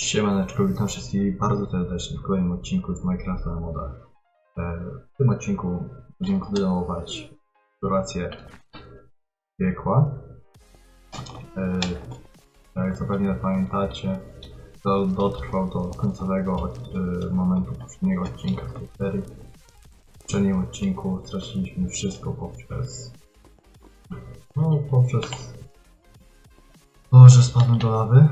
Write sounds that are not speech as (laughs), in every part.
Siemaneczko, witam wszystkich bardzo serdecznie w kolejnym odcinku z Minecrafta na modach. E, W tym odcinku będziemy kontynuować eksplorację piekła. E, Jak zapewne pamiętacie, to dotrwał do końcowego e, momentu poprzedniego odcinka z tej serii. W poprzednim odcinku straciliśmy wszystko poprzez... No, poprzez to, że spadłem do lawy.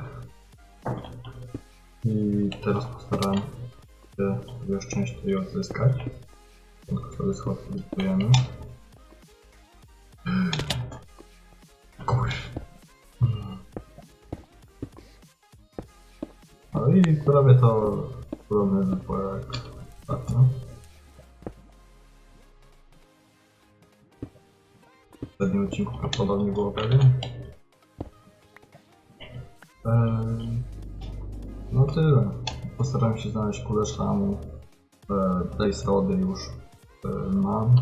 I teraz postaram się już część tutaj odzyskać. Tylko sobie schody likwidujemy. No i prawie to podobne było jak ostatnio. W poprzednim odcinku prawdopodobnie było pewnie. Tyle. Postaram się znaleźć kulę szlamu. E, Place rody już e, mam.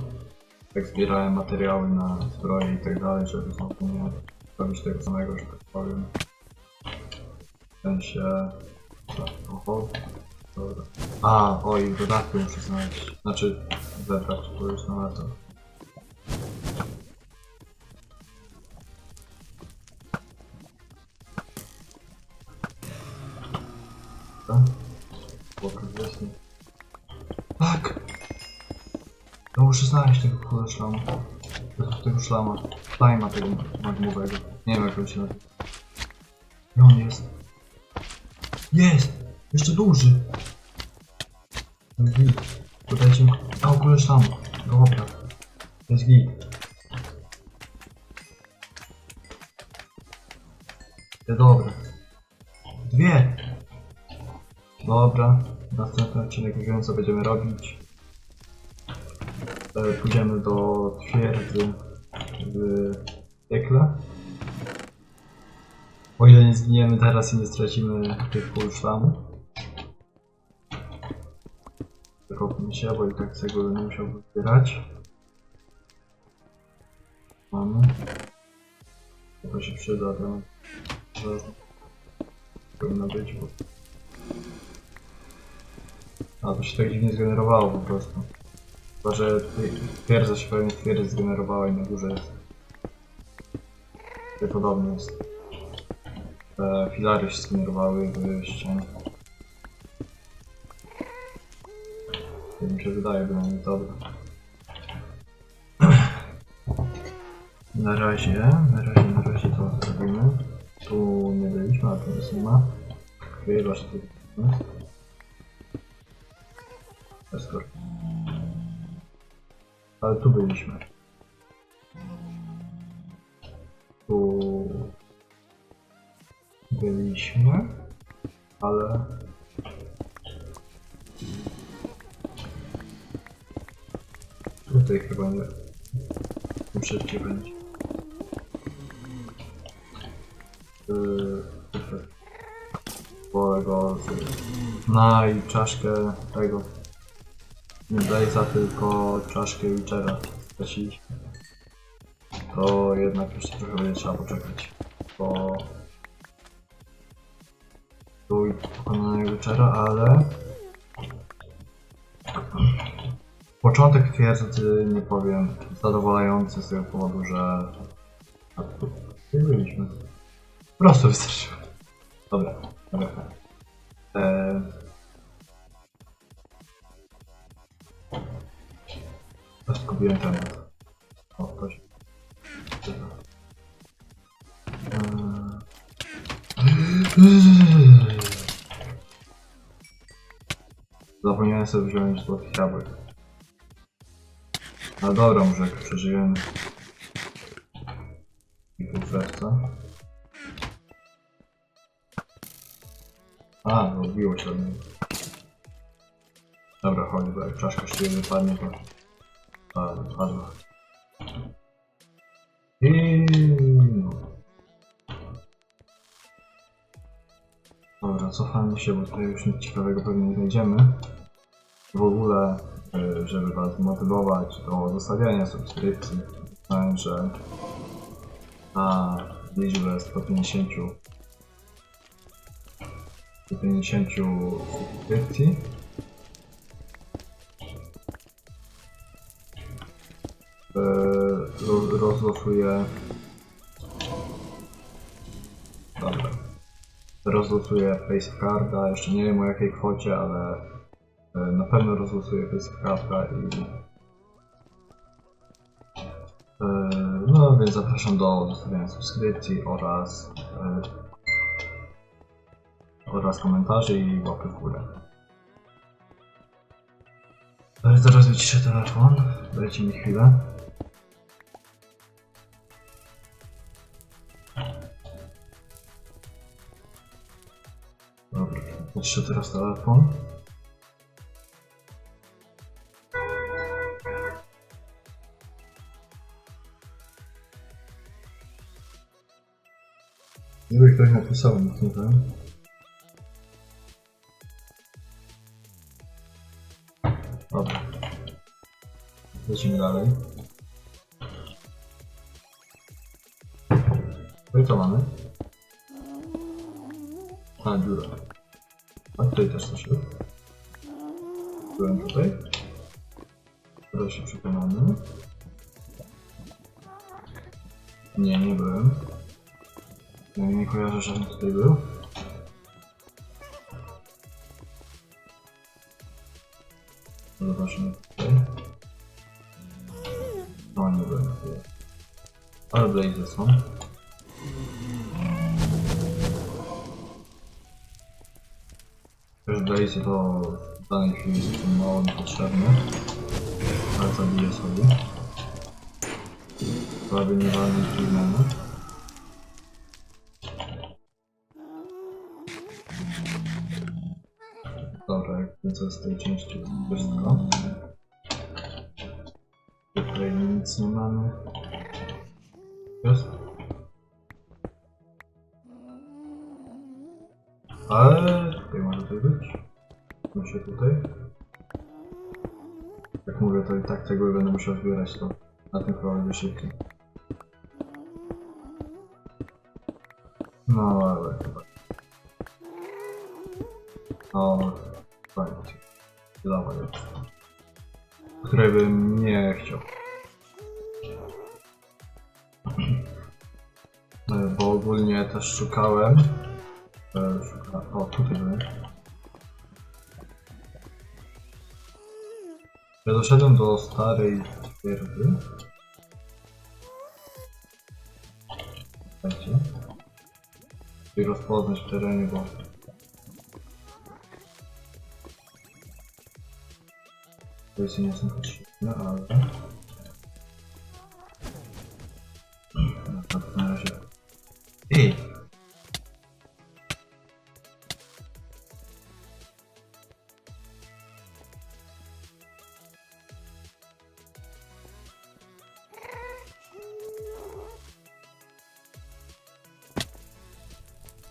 Jak zbierałem materiały na zbroje i tak dalej, żeby znowu nie robić tego samego, że tak powiem. W sensie... tak, Oho. Dobra. A, oj, dodatki muszę znaleźć. Znaczy, zebrać, bo już znalazłem. Kurde szlamu. Tego- szlama. Slajma tego magmowego. Nie wiem jak on się nazywa. I on jest. Jest! Jeszcze duży! No git. Dodajcie mi... A, kurde szlamu. Dobra. Jest git. Te dobre. Dwie! Dobra, następny odcinek wiem co będziemy robić. E, Pójdziemy do twierdzy w piekle. O ile nie zginiemy teraz i nie stracimy tych pól szlamu. Się, bo i tak tego nie musiałbym zbierać. Mamy. To się przyda, to ważne. Powinno być, bo a to się tak dziwnie zgenerowało po prostu. Chyba, że twierdza się pewnie twierdzy zgenerowała i na górze jest. Tutaj podobnie jest. Te filary się zgenerowały w ścianie. Tak mi się wydaje, bynajmniej dobra. (clears throat) Na razie, na razie, na razie to zrobimy. Tu nie byliśmy, a tu nic nie ma. Chyba, że tu Ale tu byliśmy. Ale tutaj chyba nie. Tu szybciej będzie. Yy, perfekt. Wolę go z... Na i czaszkę tego nie Blaze'a, tylko czaszkę Witchera straciliśmy. To jednak jeszcze trochę będzie trzeba poczekać, bo tu i pokonania Witchera, ale początek twierdzy nie powiem zadowalający z tego powodu, że tu byliśmy. Prosto wystarczyło. Zapomniałem sobie wziąć złotych jabłek. Ale dobra, może jak przeżyjemy. I tu serca. A, no odbiło się od mnie. Dobra, chodź, bo jak czaszka się wypadnie, to... Się, bo tutaj już nic ciekawego pewnie nie znajdziemy. W ogóle, y, żeby was zmotywować do zostawiania subskrypcji, znałem, że na liczbę 150 do 50 subskrypcji. Ro- rozlosuję. Rozlosuję Facecarda, jeszcze nie wiem o jakiej kwocie, ale e, na pewno rozlosuję Facecarda i e, no więc zapraszam do zostawienia subskrypcji oraz e, oraz komentarzy i łapy w górę. Zaraz wyciszę telefon, dajcie mi chwilę. Wyciszę teraz telefon. Gdyby ktoś napisał, nie wiem. Dobra. Lecimy dalej. No i co mamy? A, dziura. A tutaj też coś jest. Byłem tutaj. Teraz się przekonamy. Nie, nie byłem. Ja nie kojarzę, żebym tutaj był. Zobaczmy tutaj. No nie byłem tutaj. Ale blazy są. Też blazy to w danej chwili są mało niepotrzebne. Ale zabiję sobie. Prawie nie walnę filmenu. Dobra, musiał zbierać to na tym prowadzę szybciej. No ale chyba. O, fajnie. Lawa jest. Której bym nie chciał. E, Bo ogólnie też szukałem. e, Szuka... O, tutaj byłem. Ja doszedłem do starej twierdzy. Słuchajcie. I rozpoznać w terenie, bo To jest nie są potrzebne, ale...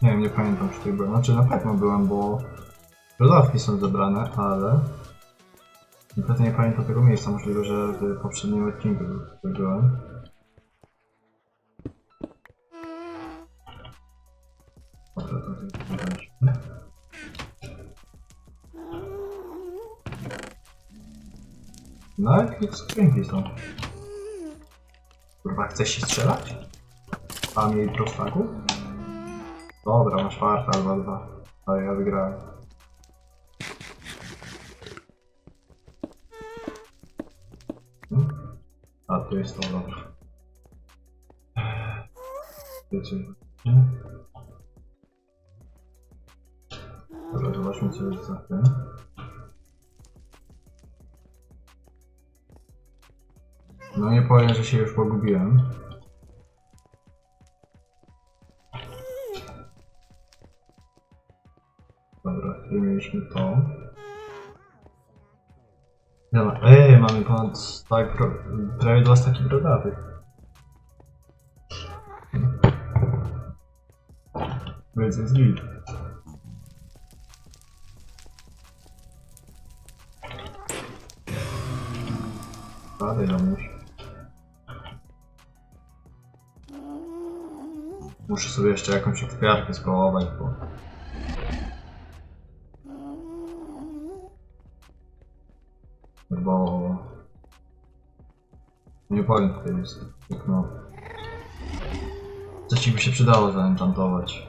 Nie wiem, nie pamiętam czy tutaj byłem. Znaczy na pewno byłem, bo dodatki są zebrane, ale Niestety nie pamiętam tego miejsca, możliwe, że w poprzednim odcinku tutaj byłem. Dobra, to tutaj. No jakie skrzynki są? Kurwa, chcesz się strzelać? A mieli prostaków? Dobra, masz farta albo dwa. Ale ja wygrałem. Hmm? A, tu jest to, dobra. Wiecie? Dobra, zobaczmy co jest za tym. No nie powiem, że się już pogubiłem. Mieliśmy to. Dobra, ej, mamy ponad tak, prawie dwa staki brodatych. Więc jest git. Padaj domuś. Muszę sobie jeszcze jakąś ekwiarkę spróbować, bo... bo nie powiem tutaj jest tak no coś ci by się przydało zaenchantować.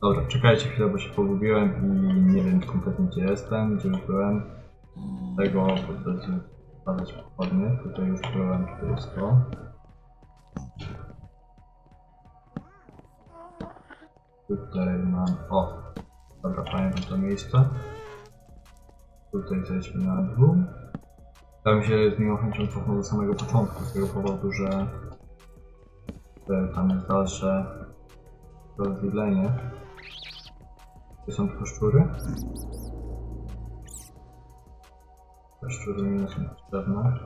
Dobra, czekajcie chwilę, bo się pogubiłem i nie wiem kompletnie gdzie jestem, gdzie już byłem. Tego będę badać pochodnie. Tutaj już byłem, tutaj jest to. Tutaj mam... O! Dobra, pamiętam to miejsce. Tutaj zejdźmy na dół. Ja mi się z miłą chęcią cofnął do samego początku, z tego powodu, że tam jest dalsze rozwidlenie. Gdzie są tylko szczury? Te szczury nie są potrzebne.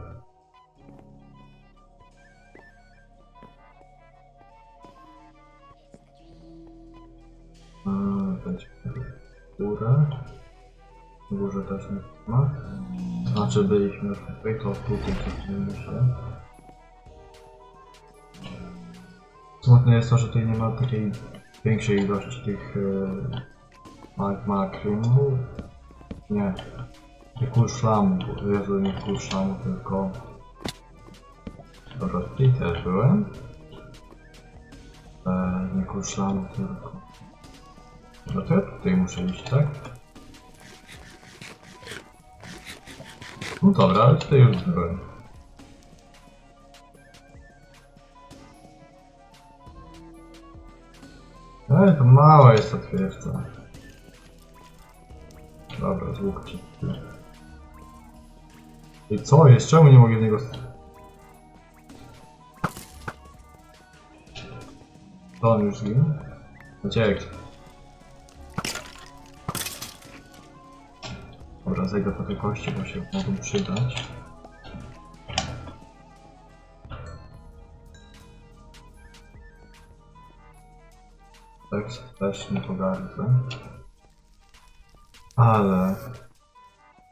Mm, Będzie górę. W górze też nie ma. Znaczy byliśmy tutaj, to tutaj cofnijmy się. Smutne jest to, że tutaj nie ma takiej większej ilości tych yy, magma creamów. Nie. Nie kul szlamu, Jezu, nie kul szlamu, tylko... Dobra, tutaj też byłem. Eee, nie kul szlamu, tylko... No to ja tutaj muszę iść, tak? No dobra, ale tutaj już byłem. Ej, to mała jest ta twierdza. Dobra, z łuku ci. I co jest? Czemu nie mogę niego... To on już zginął? Uciekł. Zejdę po tej kości, bo się mogą przydać. Tekst też nie pogardzę. Ale...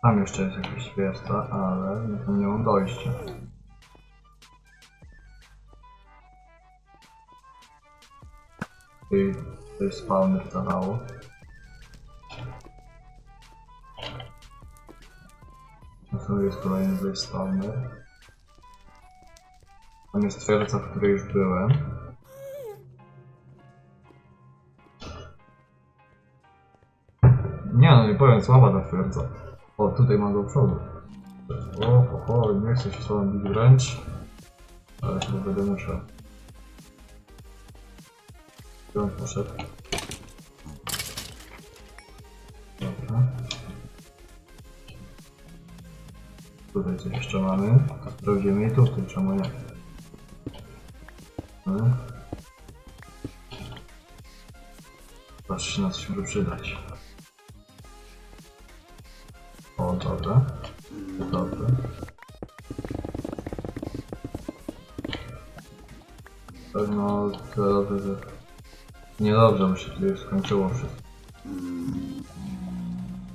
Tam jeszcze jest jakaś świerca, ale nie mam dojścia. I to jest spawner zalało. Tu jest kolejny spawner. Tam jest twierdza, w której już byłem. Nie no, nie powiem, słaba ta twierdza. O, tutaj mam do przodu. O, ho, ho, nie chcę się z tobą bić wręcz. Ale chyba będę musiał. On poszedł? Tutaj coś jeszcze mamy. Sprawdzimy i tutaj, czemu nie? No. Patrzcie, na coś może przydać. O, dobra. Dobra. Pewno tyle dobrze, że... Niedobrze, bo się tutaj skończyło wszystko.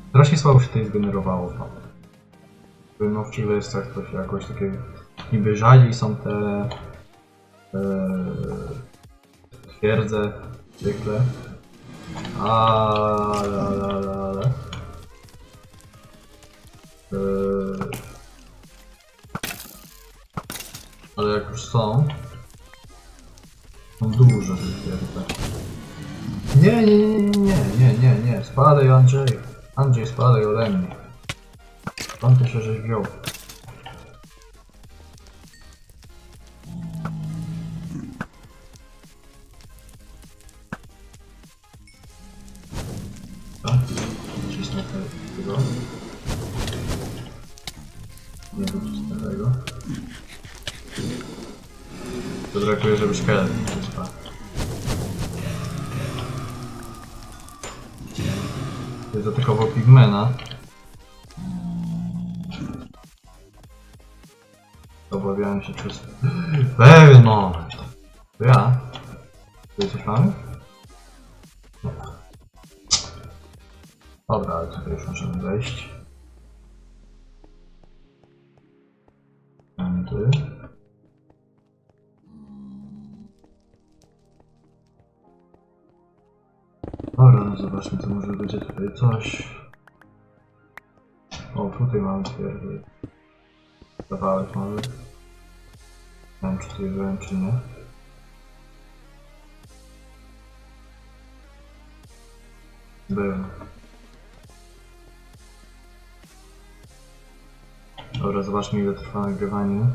Strasznie słabo się tutaj zgenerowało to. No w jak to się jakoś takie... Niby rzadziej są te... te twierdze zwykle. Ale, ale, ale, ale. Eee, ale jak już są, są duże te twierdze. Nie, nie, nie, nie, nie, nie, nie, spadaj Andrzej. Andrzej, spadaj ode mnie. Ty się żeś wziął? Tak? To brakuje, żeby szkielet nie przyspa. Jest. Się przez... Pewno! To ja. Tutaj coś mamy? Nie. Dobra, ale tutaj już możemy wejść. Tędy. Dobra, no zobaczmy, co może będzie tutaj coś. O, tutaj mamy twierdzę. Kawałek mamy. Wiem, czy tutaj byłem. Dobra, zobaczmy ile trwa nagrywanie.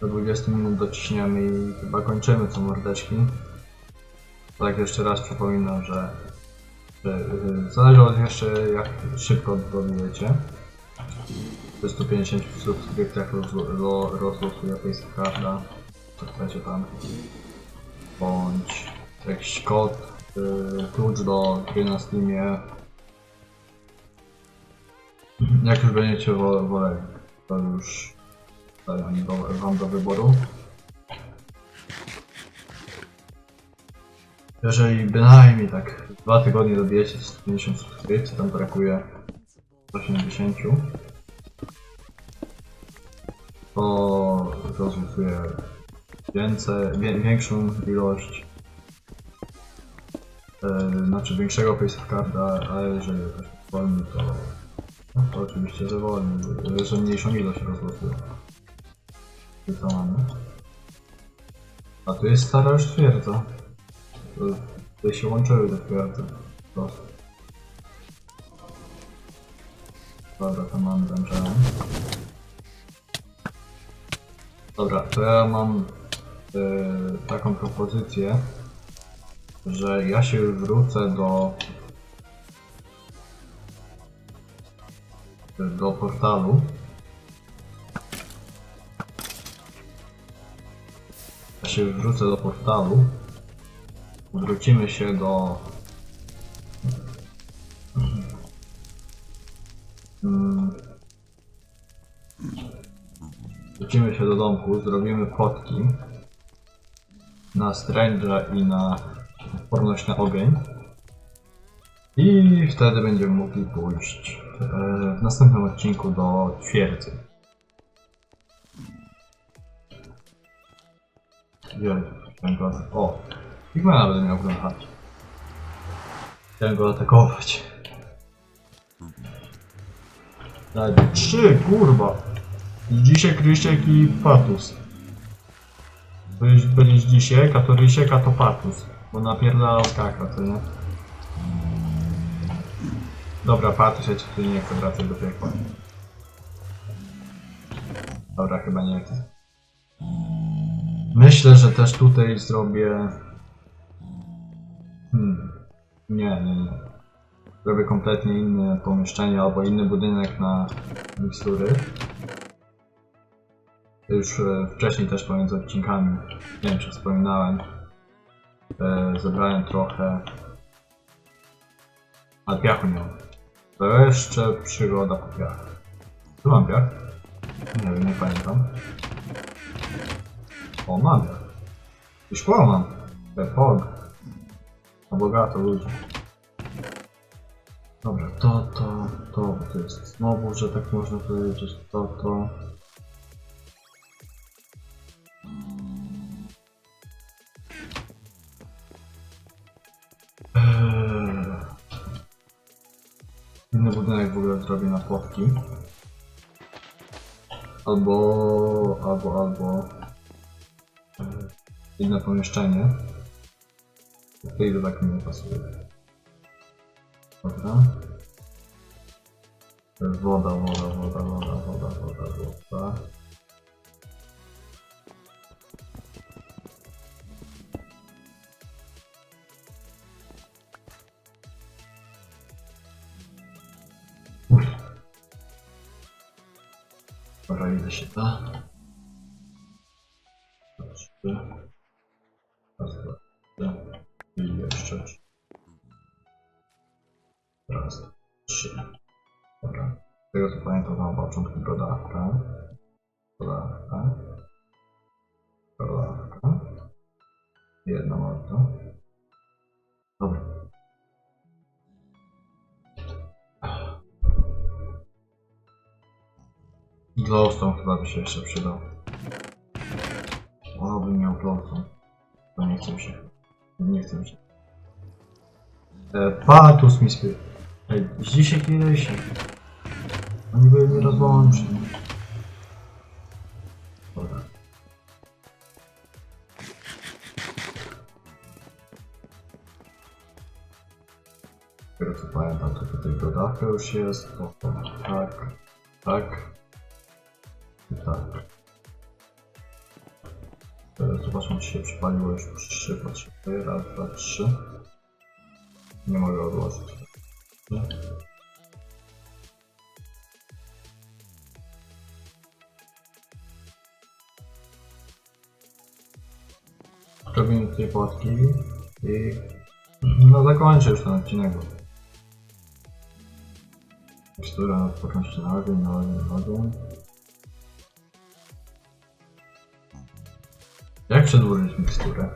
Do 20 minut dociśniemy i chyba kończymy co mordeczki. Tak jeszcze raz przypominam, że, że yy, zależy od jeszcze jak szybko dobijecie. Po 150 subskrypcjach rozlo- ro- rozlosuję Facecarda. Co chcecie tam. Bądź jakiś kod, yy, klucz do gry na Steamie. Jak już będziecie wo- woleli, to już daję do, wam do wyboru. Jeżeli bynajmniej tak dwa tygodnie dobijecie 150 subskrypcji, tam brakuje 80, to rozlosuję więcej, większą ilość e, znaczy większego facecarda, a jeżeli ktoś wolny, to, no, to oczywiście, że wolny, że mniejszą ilość rozlosuję. I co mamy? A tu jest stara już twierdza. Tutaj się łączyły te twierdze. Prosto. Dobra, to mamy wężę. Dobra, to ja mam y, taką propozycję, że ja się wrócę do do portalu. Ja się wrócę do portalu. Wrócimy się do Mm. Wrócimy się do domku, zrobimy fotki na Strange'a i na odporność na ogień. I wtedy będziemy mogli pójść e, w następnym odcinku do twierdzy. O! Pigmana będę miał wąchać. Chciałem go atakować. Daj, trzy, kurwa! Dzisiaj Krysiek i Patus. Będziesz, będziesz Dzisiek, a to Rysiek, a to Patus. Bo napierdala skaka, co nie? Dobra, Patus, ja ci tu nie chcę wracać do piekła. Dobra, chyba nie chcę. Myślę, że też tutaj zrobię... Hmm. Nie, nie, nie. Zrobię kompletnie inne pomieszczenie albo inny budynek na mikstury. Już e, wcześniej też pomiędzy odcinkami, nie wiem czy wspominałem, e, zebrałem trochę... A piachu mam. To jeszcze przygoda po piachu. Tu mam piach? Nie wiem, nie pamiętam. O, mam piach. I szkło mam. Pog. Na bogato ludzi. Dobra, to, to, to, to jest znowu, że tak można powiedzieć, to, to. Albo, albo, albo inne pomieszczenie. Tutaj to tak mi nie pasuje. Dobra. Woda, woda, woda, woda, woda, woda, woda. Dobra, ile się da? Trzy. Raz, dwa, trzy. I jeszcze trzy. Raz, trzy. Dobra. Z tego co pamiętam, mam początku brodawka. Glowstone chyba by się jeszcze przydał. O, bym miał glowstone. To nie chcę się. Nie chcę się. E, Patus mi spy... Ej, dzisiaj kiedyś. Oni byli nierozłączni. Dobra. Dopiero co pamiętam, to tutaj dodawka już jest. To, tak, tak Czy się przypaliło już trzy potrzebuję. Raz, dwa, trzy. Nie mogę odłożyć. Robimy tutaj płatki i no zakończę już ten odcinek. Na odporności na ogień, na ogień, na ogień. Jak przedłużyć miksturę?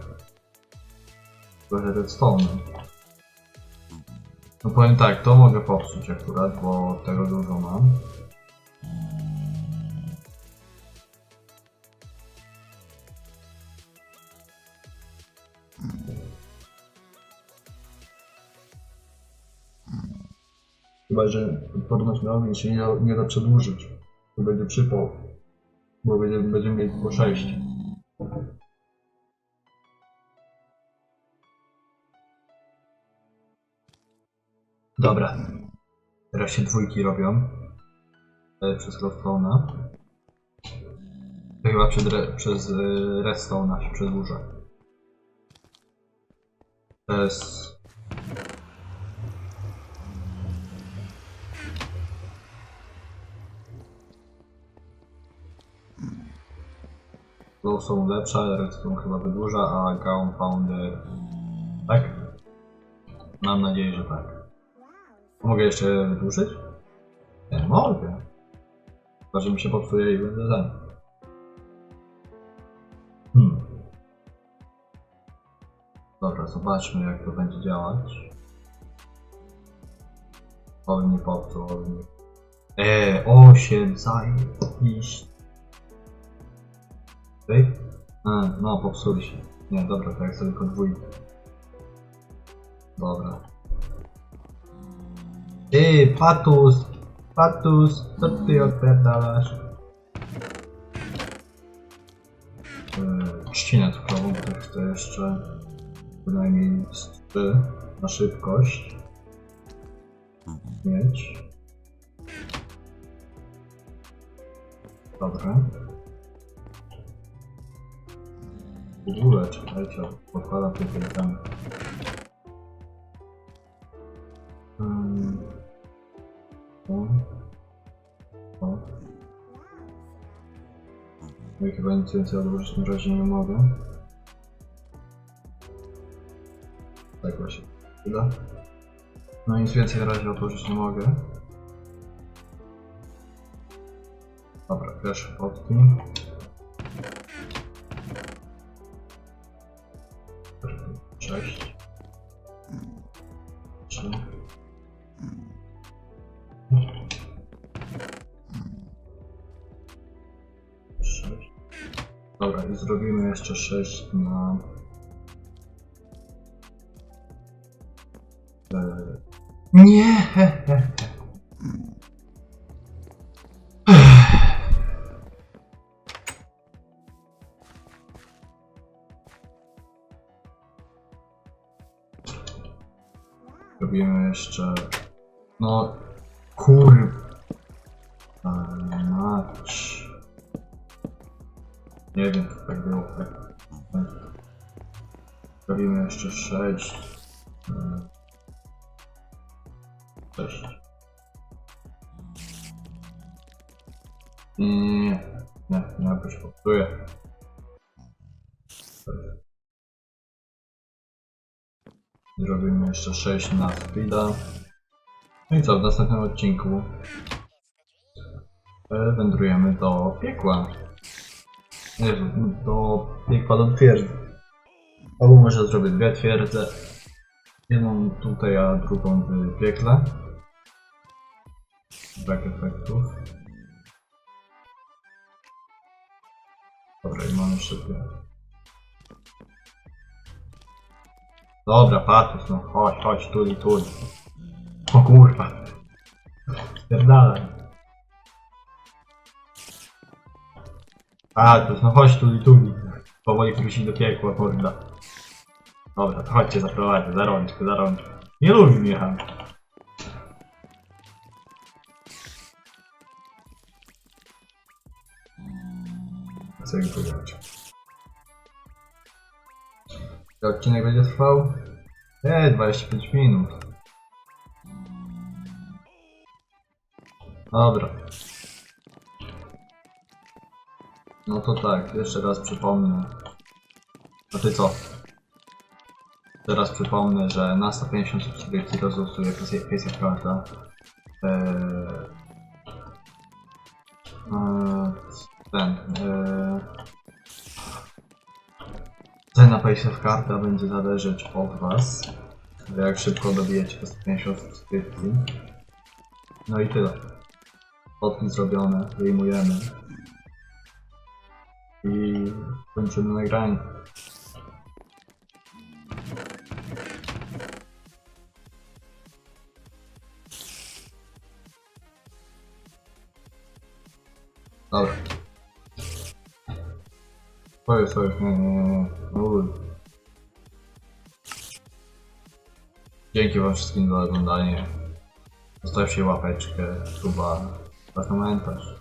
Trochę redstone. No powiem tak, to mogę popsuć akurat, bo tego dużo mam. Chyba, że odporność na ogień się nie, da- nie da przedłużyć. To będzie przypał. Bo będzie, będziemy mieli tylko 6. Dobra. Teraz się dwójki robią. E, Przez Redstone'a. To chyba przed re, przez e, Redstone'a się przedłuża. Jest... Low są lepsze, Redstone chyba wydłuża, a Gunpowder... Tak? Mam nadzieję, że tak. Mogę jeszcze wydłużyć? Nie, mogę. Chyba, mi się popsuje i będę ten. Hmm. Dobra, zobaczmy jak to będzie działać. Oby nie popsuł, oby nie... Eee, 8, zajebiście. Okej? A, no, popsuli się. Nie, dobra, to jak sobie dwójkę. Dobra. Ty, Patus! Patus, co ty odpierdalasz? Yy, trzcinę cukrową, to chcę jeszcze bynajmniej z trzy na szybkość mieć. Dobra. W ogóle, czekajcie, podkładam tutaj ten. Chyba nic więcej odłożyć na razie nie mogę. Tak właśnie. Chwila. No nic więcej na razie odłożyć nie mogę. Dobra, pierwsze potki. Jeszcze sześć na... E, Nie! (laughs) Robimy jeszcze 6. 6. Nie, nie, nie, jakoś popsuję. Zrobimy jeszcze 6 na speeda. No i co, w następnym odcinku e, wędrujemy do piekła. Nie, do piekła do twierdzy. Albo może zrobię dwie twierdze. Jedną tutaj, a drugą w piekle. Brak efektów. Dobra, i mamy jeszcze. Dobra, patus, no chodź, chodź, tuli, tuli. O kurwa. To jest, no chodź tu i tu. Powoli wrócić do piekła, morda. Dobra, to chodźcie, zaprowadzę, za rączkę, za rączkę. Nie lubi mnie, han. Co mi powiedzieć? Odcinek będzie trwał? Eee, 25 minut. Dobra. No to tak, jeszcze raz przypomnę. A ty co? Teraz przypomnę, że na 150 subskrypcji rozlosuję Face Carda. Eee, eee, ten. Eee, cena Face Carda będzie zależeć od Was. Jak szybko dobijecie te 150 subskrypcji. No i tyle. Fotki zrobione, wyjmujemy. I kończymy nagranie. Nie. Uj. Dzięki wam wszystkim za oglądanie. Zostawcie łapeczkę, suba, za komentarz.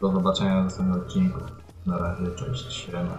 Do zobaczenia w następnym odcinku. Na razie, cześć, siema.